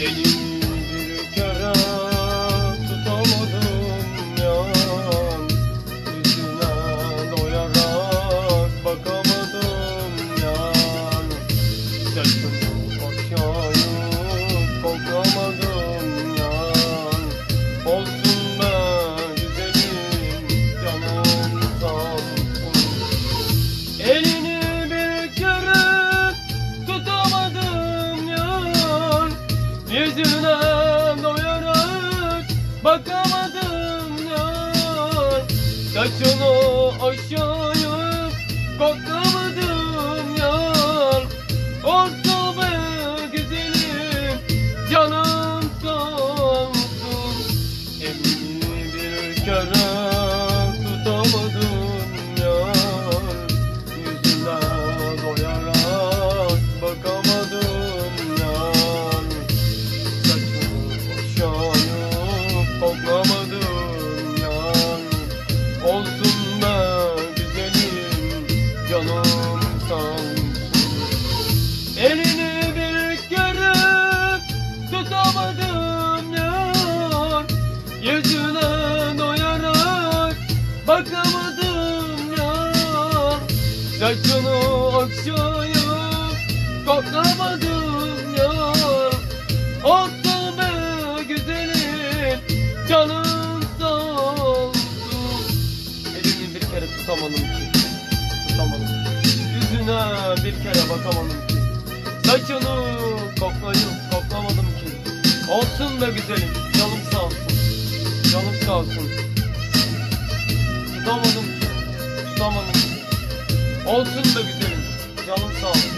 cheio Gözüne doyarak bakamadım yar Saçını aşağıya kokamadım yar Orta be güzelim canım sonsuz Emin bir körüm Olsun be güzelim canım sağ Elini bir kere tutamadım yar Yüzüne doyarak bakamadım yar Saçını aşağıya koklamadım Bir kere bakamadım ki. Saçını koklayıp koklamadım ki. Olsun be güzelim canım sağ olsun. Canım sağ olsun. Tutamadım Tutamadım Olsun be güzelim canım sağ olsun